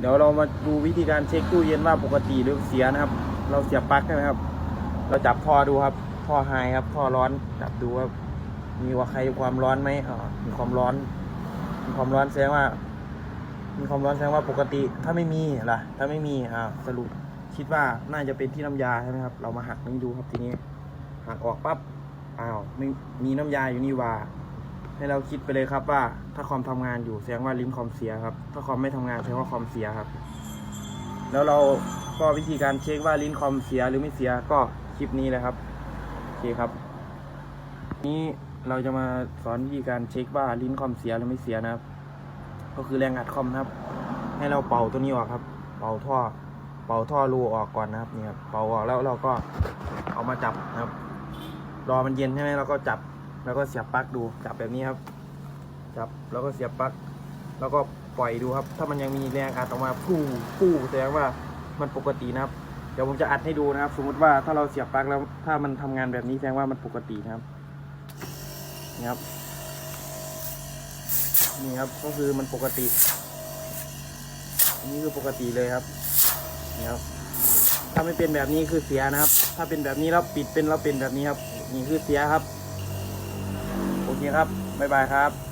เดี๋ยวเรามาดูวิธีการเช็คตู้เย็นว่าปกติหรือเสียนะครับ เราเสียบปลั๊กใช่ไหมครับ เราจับท่อดูครับท่อไฮครับท่อร้อนจับดูว่ามีว่าใครความร้อนไหมอ่ามีความร้อน มีความร้อนแสดงว่า มีความร้อนแสดงว่าปกติถ้าไม่มีล่ะ ถ้าไม่มีอ่าสรุปคิดว่าน่าจะเป็นที่น้ำยาใช่ไหมครับ เรามาหักนี่ดูครับทีนี้หักออกปั๊บอ้าวไม่มีน้ำยาอยู่นี่ว่า ให้เราคิดไปเลยครับว่า ถ้าคอมทำงานอยู่แสดงว่าลิ้นคอมเสียครับ ถ้าคอมไม่ทำงานแสดงว่าคอมเสียครับ แล้วเราก็วิธีการเช็คว่าลิ้นคอมเสียหรือไม่เสียก็คลิปนี้เลยครับโอเคครับ นี้เราจะมาสอนวิธีการเช็คว่าลิ้นคอมเสียหรือไม่เสียนะครับ ก็คือแรงอัดคอมนะครับ ให้เราเป่าตัวนี้ออกครับ เป่าท่อ เป่าท่อรูออกก่อนนะครับนี่ครับเป่าออกแล้วเราก็เอามาจับนะครับ รอมันเย็นใช่ไหมเราก็จับ แล้วก็เสียบปลั๊กดูจับแบบนี้ครับ จับแล้วก็เสียบปลั๊กแล้วก็ปล่อยดูครับ ถ้ามันยังมีแรงอัดออกมาฟู่ฟู่แสดงว่ามันปกตินะครับ เดี๋ยวผมจะอัดให้ดูนะครับ สมมติว่าถ้าเราเสียบปลั๊กแล้วถ้ามันทำงานแบบนี้แสดงว่ามันปกตินะครับนี่ครับนี่ครับก็คือมันปกตินนี้คือปกติเลยครับนี่ครับ ถ้าไม่เป็นแบบนี้คือเสียนะครับ ถ้าเป็นแบบนี้แล้วปิดเป็นแล้วเป็นแบบนี้ครับ นี่คือเสียครับ ทีครับบ๊ายบายครับ